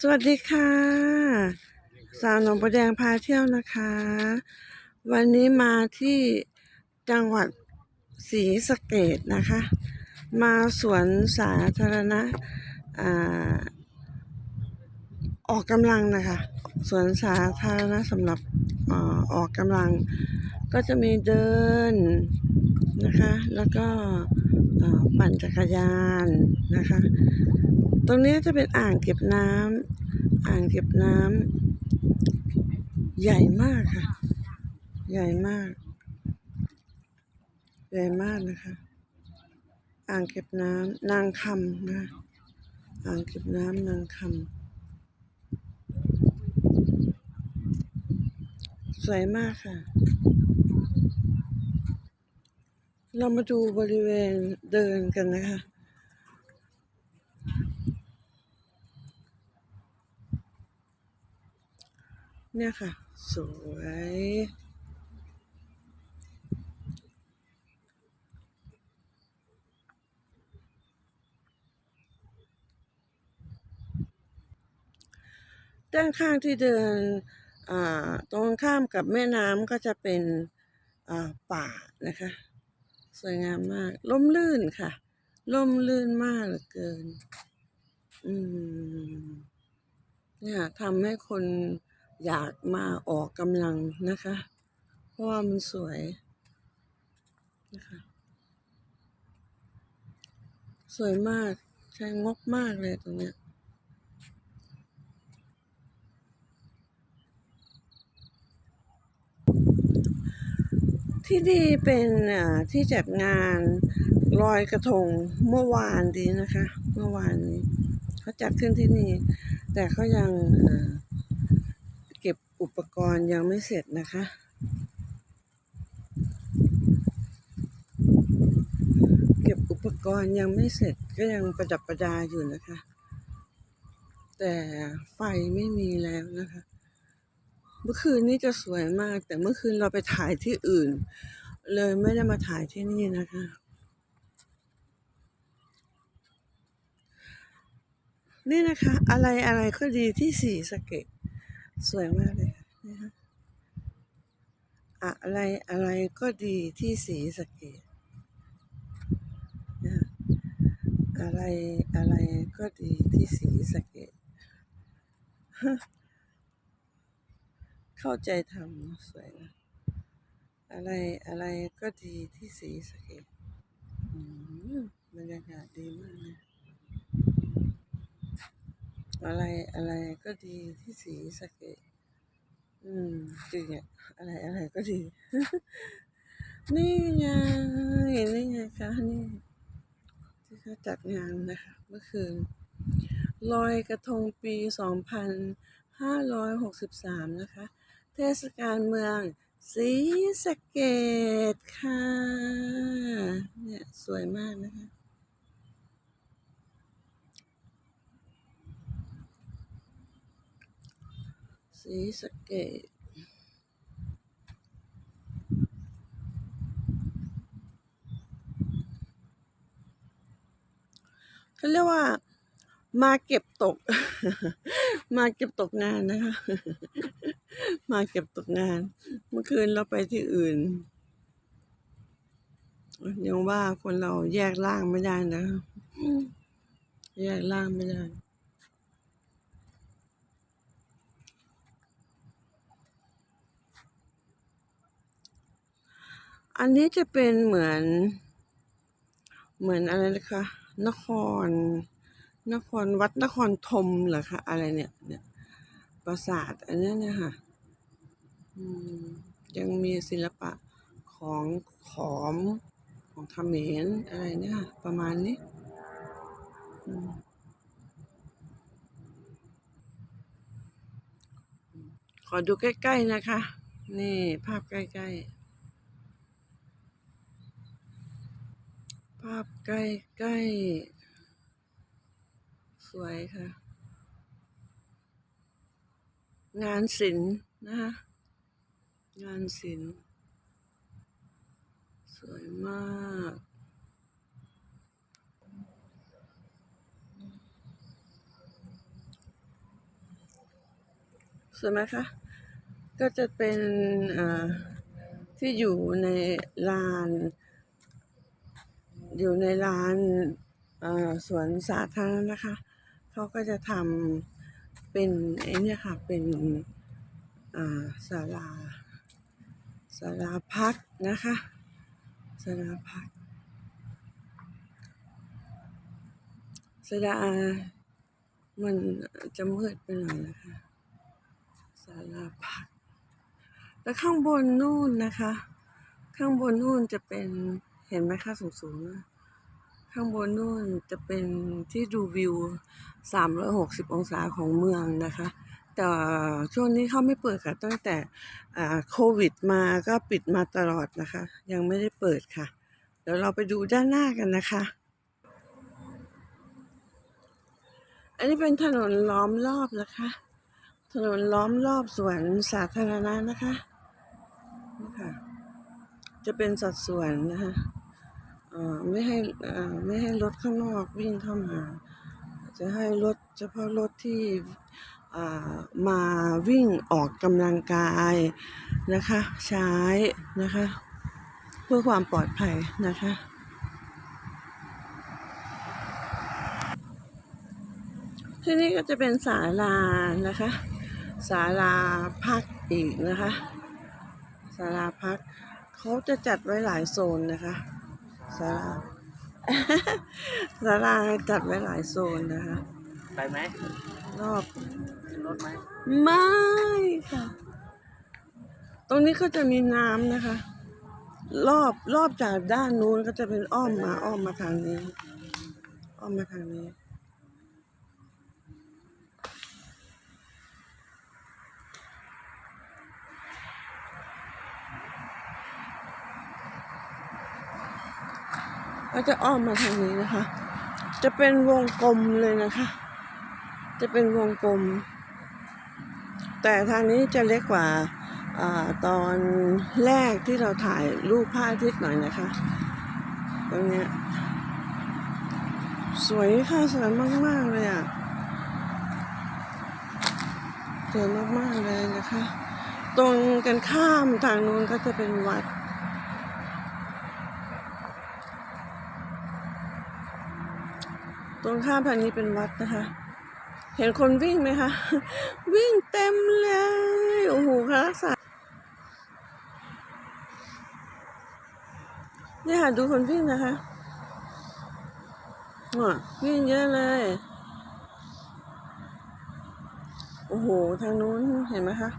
สวัสดีค่ะ สาวหนองประแดงพาเที่ยวนะคะ วันนี้มาที่จังหวัดศรีสะเกดนะคะ มาสวนสาธารณะอออกกำลังนะคะสวนสาธารณะสำหรับอออกกำลัง ก็จะมีเดินนะคะ แล้วก็อ่าปั่นจักรยานนะคะ ตรงนี้จะเป็นอ่างเก็บน้ำอ่างเก็บน้ำใหญ่มากค่ะ ใหญ่มาก ใหญ่มากนะคะ อ่างเก็บน้ำนางคำนะอ่างเก็บน้ำนางคำสวยมากค่ะ เรามาดูบริเวณเดินกันนะคะ เนี่ยค่ะ สวย ด้านข้างที่เดินตรงข้ามกับแม่น้ำก็จะเป็นป่านะคะ สวยงามมากร่มรื่นค่ะร่มรื่นมากเหลือเกิน อืมเนี่ยทำให้คน อยากมาออกกำลังนะคะ เพราะว่ามันสวยนะคะสวยมากใช้งบมากเลยตรงเนี้ยที่นี่เป็นอ่าที่จัดงานลอยกระทงเมื่อวานดีนะคะ เมื่อวานนี้เขาจัดขึ้นที่นี่ แต่เขายังอ รณ์ยังไม่เสร็จนะคะ เก็บอุปกรณ์ยังไม่เสร็จก็ยังประดับประดาอยู่นะคะ แต่ไฟไม่มีแล้วนะคะ เมื่อคืนนี้จะสวยมาก แต่เมื่อคืนเราไปถ่ายที่อื่น เลยไม่ได้มาถ่ายที่นี่นะคะนี่นะคะ อะไรอะไรก็ดีที่สีสเกตสวยมากเลย นะคะอะไรอะไรก็ดีที่สีสเกตนะอะไรอะไรก็ดีที่สีสเกตเข้าใจทำสวยนะอะไรอะไรก็ดีที่สีสเกตมบรรยากาศดีมากเลยอะไรอะไรก็ดีที่สีสเกต อืมจริงอะอะไรอะไรก็ดี นี่ไงนี่ไงคะนี่ที่เขาจัดงานนะคะเมื่อคืนลอยกระทงปีสองพันห้าร้อยหกสิบสามนะคะ เทศกาลเมืองศรีสะเกดค่ะ เนี่ย สวยมากนะคะ ศรีสเกดเขาเรียกว่ามาเก็บตก มาเก็บตกงานนะคะ มาเก็บตกงาน เมื่อคืนเราไปที่อื่น ยังว่าคนเราแยกร่างไม่ได้นะ แยกร่างไม่ได้ อันนี้จะเป็นเหมือน เหมือนอะไรนะคะ นคร นครวัดนครธมเหรอคะอะไรเนี่ยเนี่ยปราสาทอันนี้เนี่ยค่ะยังมีศิลปะของขอมของเขมรอะไรเนี่ยค่ะประมาณนี้ขอดูใกล้ ๆ นะคะ นี่ภาพใกล้ ๆ ภาพใกล้สวยค่ะ งานศิลป์นะคะงานศิลป์สวยมากสวยไหมคะ ก็จะเป็นเอ่อที่อยู่ในลาน อยู่ในร้านสวนสาธารณะนะคะเขาก็จะทำเป็นไอ้เนี่ยค่ะเป็นศาลาศาลาพักนะคะศาลาพักศาลามันจะมืดไปหน่อยนะคะศาลาพักแล้วข้างบนนู่นนะคะ ข้างบนนู่นจะเป็น ห็นไหมคะสูงๆนะข้างบนนู่นจะเป็นที่ดูวิว 360 องศาของเมืองนะคะ แต่ช่วงนี้เขาไม่เปิดค่ะ ตั้งแต่โควิดมาก็ปิดมาตลอดนะคะ ยังไม่ได้เปิดค่ะ เดี๋ยวเราไปดูด้านหน้ากันนะคะอันนี้เป็นถนนล้อมรอบนะคะ ถนนล้อมรอบสวนสาธารณะนะคะนี่ค่ะ จะเป็นสัดส่วนนะคะ ไม่ให้เอ่อไม่ให้รถข้างนอกวิ่งเข้ามา จะให้รถเฉพาะรถที่อ่ามาวิ่งออกกำลังกายนะคะ ใช้นะคะ เพื่อความปลอดภัยนะคะที่นี่ก็จะเป็นศาลานะคะศาลาพักอีกนะคะศาลาพักเขาจะจัดไว้หลายโซนนะคะ ศาลาศาลาจัดไว้หลายโซนนะคะ ไปไหมรอบขึ้นรถไหมไม่ค่ะ ตรงนี้ก็จะมีน้ำนะคะ รอบรอบจากด้านนู้นก็จะเป็นอ้อมมาอ้อมมาทางนี้ อ้อมมาทางนี้ ก็จะอ้อมมาทางนี้นะคะ จะเป็นวงกลมเลยนะคะ จะเป็นวงกลม แต่ทางนี้จะเล็กกว่าอาตอนแรกที่เราถ่ายรูปพระอาทิตย์หน่อยนะคะ ตรงนี้สวยค่ะสวยมาก ๆ เลยอะสวยมาก ๆ เลยนะคะ ตรงกันข้ามทางนู้นก็จะเป็นวัด ตรงข้ามทางนี้เป็นวัดนะคะ เห็นคนวิ่งไหมคะ วิ่งเต็มเลย โอ้โหค่ะรักษาเนี่ยค่ะดูคนวิ่งนะคะอะวิ่งเยอะเลย โอ้โห ทางนู้นเห็นไหมคะ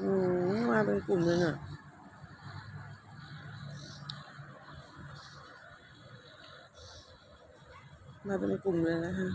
อืม มาเป็นกลุ่มเลยเน่ะ มาเป็นกลุ่มเลยนะคะ